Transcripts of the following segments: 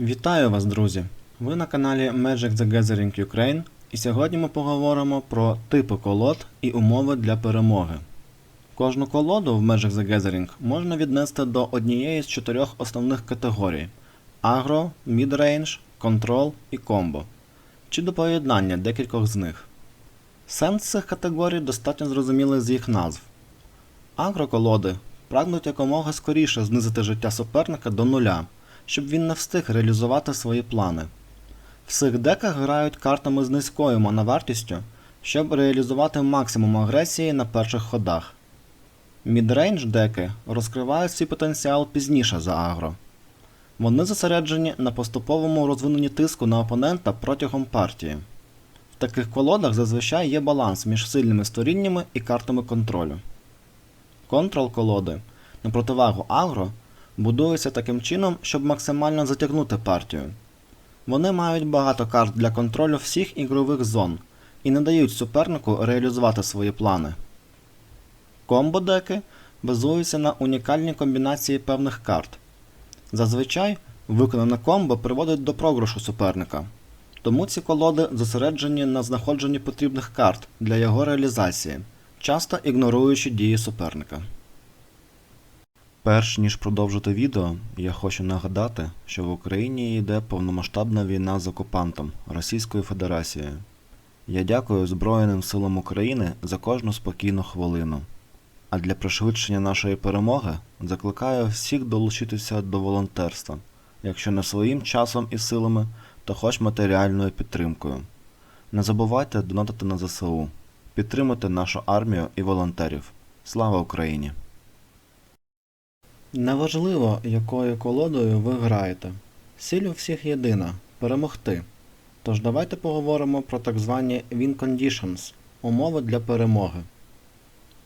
Вітаю вас, друзі! Ви на каналі Magic the Gathering Ukraine, і сьогодні ми поговоримо про типи колод і умови для перемоги. Кожну колоду в Magic the Gathering можна віднести до однієї з чотирьох основних категорій: агро, мідрейндж, контрол і комбо, чи до поєднання декількох з них. Сенс цих категорій достатньо зрозумілий з їх назв. Агроколоди прагнуть якомога скоріше знизити життя суперника до нуля, щоб він не встиг реалізувати свої плани. В цих деках грають картами з низькою моновартістю, щоб реалізувати максимум агресії на перших ходах. Мідрейндж деки розкривають свій потенціал пізніше за агро. Вони зосереджені на поступовому розвиненні тиску на опонента протягом партії. В таких колодах зазвичай є баланс між сильними створіннями і картами контролю. Контрол колоди, на противагу агро, будуються таким чином, щоб максимально затягнути партію. Вони мають багато карт для контролю всіх ігрових зон і не дають супернику реалізувати свої плани. Комбо-деки базуються на унікальній комбінації певних карт. Зазвичай виконане комбо приводить до програшу суперника, тому ці колоди зосереджені на знаходженні потрібних карт для його реалізації, часто ігноруючи дії суперника. Перш ніж продовжити відео, я хочу нагадати, що в Україні йде повномасштабна війна з окупантом Російською Федерацією. Я дякую Збройним силам України за кожну спокійну хвилину. А для пришвидшення нашої перемоги закликаю всіх долучитися до волонтерства, якщо не своїм часом і силами, то хоч матеріальною підтримкою. Не забувайте донатити на ЗСУ, підтримуйте нашу армію і волонтерів. Слава Україні! Неважливо, якою колодою ви граєте. Сіль у всіх єдина перемогти. Тож давайте поговоримо про так звані Win Conditions умови для перемоги.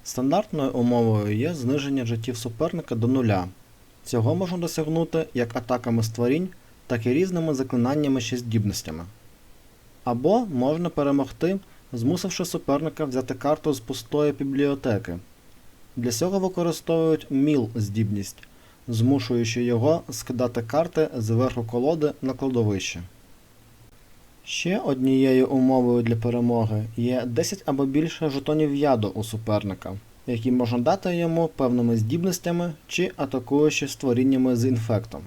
Стандартною умовою є зниження життів суперника до нуля. Цього можна досягнути як атаками створінь, так і різними заклинаннями чи здібностями. Або можна перемогти, змусивши суперника взяти карту з пустої бібліотеки. Для цього використовують міл здібність, змушуючи його скидати карти зверху колоди на кладовище. Ще однією умовою для перемоги є 10 або більше жетонів яду у суперника, які можна дати йому певними здібностями чи атакуючи створіннями з інфектом.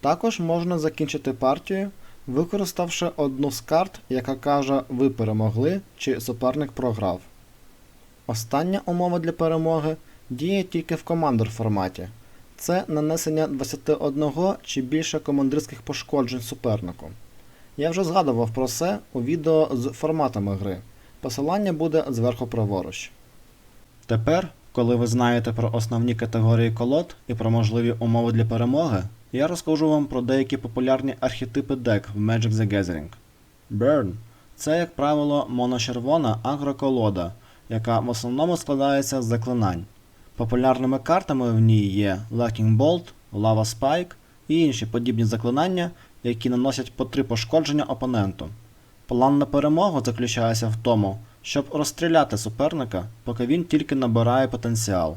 Також можна закінчити партію, використавши одну з карт, яка каже ви перемогли чи суперник програв. Остання умова для перемоги діє тільки в командор форматі. Це нанесення 21 чи більше командирських пошкоджень супернику. Я вже згадував про це у відео з форматами гри. Посилання буде зверху праворуч. Тепер, коли ви знаєте про основні категорії колод і про можливі умови для перемоги, я розкажу вам про деякі популярні архетипи дек в Magic the Gathering. Burn це, як правило, моночервона агроколода, яка в основному складається з заклинань. Популярними картами в ній є Lacking Bolt, Lava Spike і інші подібні заклинання, які наносять по три пошкодження опоненту. План на перемогу заключається в тому, щоб розстріляти суперника, поки він тільки набирає потенціал.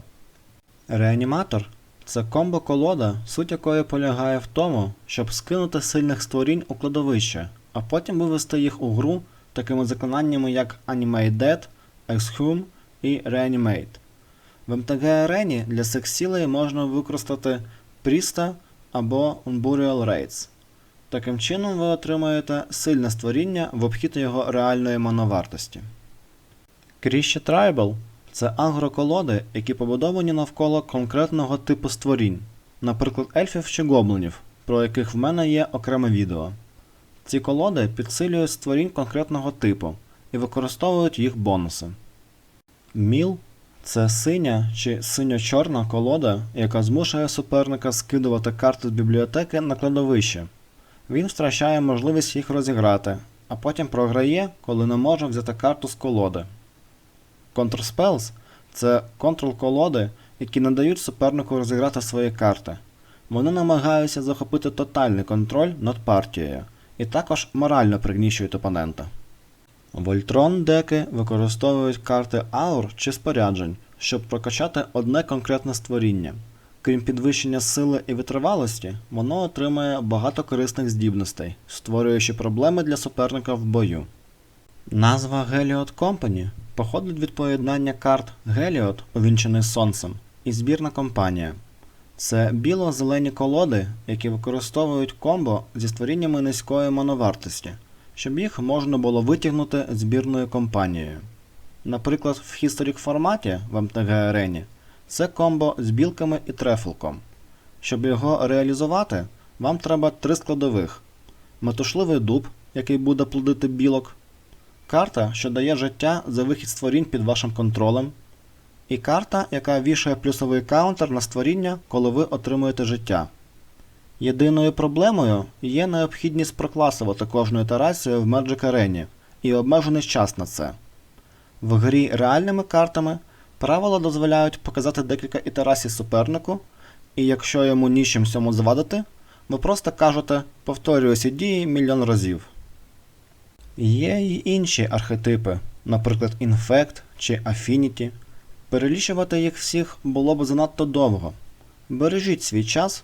Реаніматор це комбо-колода, суть якої полягає в тому, щоб скинути сильних створінь у кладовище, а потім вивести їх у гру такими заклинаннями як Animate Dead, Exhume і Reanimate. В МТГ арені для секс-сілей можна використати Пріста або Unburial Raids. Таким чином ви отримаєте сильне створіння в обхід його реальної моновартості. Кріще Tribal це агроколоди, які побудовані навколо конкретного типу створінь, наприклад, ельфів чи гоблинів, про яких в мене є окреме відео. Ці колоди підсилюють створінь конкретного типу і використовують їх бонуси. Міл це синя чи синьо-чорна колода, яка змушує суперника скидувати карти з бібліотеки на кладовище. Він втрачає можливість їх розіграти, а потім програє, коли не може взяти карту з колоди. Counterspells – це контрол-колоди, які не дають супернику розіграти свої карти. Вони намагаються захопити тотальний контроль над партією і також морально пригнічують опонента. Вольтрон деки використовують карти аур чи споряджень, щоб прокачати одне конкретне створіння. Крім підвищення сили і витривалості, воно отримує багато корисних здібностей, створюючи проблеми для суперника в бою. Назва Heliot Company походить від поєднання карт Heliot, увінчений сонцем, і збірна компанія. Це біло-зелені колоди, які використовують комбо зі створіннями низької моновартості, щоб їх можна було витягнути збірною компанією. Наприклад, в Historic форматі в MTG Арені це комбо з білками і трефлком. Щоб його реалізувати, вам треба три складових: метушливий дуб, який буде плодити білок, карта, що дає життя за вихід створінь під вашим контролем, і карта, яка вішає плюсовий каунтер на створіння, коли ви отримуєте життя. Єдиною проблемою є необхідність прокласувати кожну ітерацію в Magic Arena і обмежений час на це. В грі реальними картами правила дозволяють показати декілька ітерацій супернику, і якщо йому нічим цьому завадити, ви просто кажете повторюю дії мільйон разів. Є й інші архетипи, наприклад, Infect чи Affinity. Перелічувати їх всіх було б занадто довго. Бережіть свій час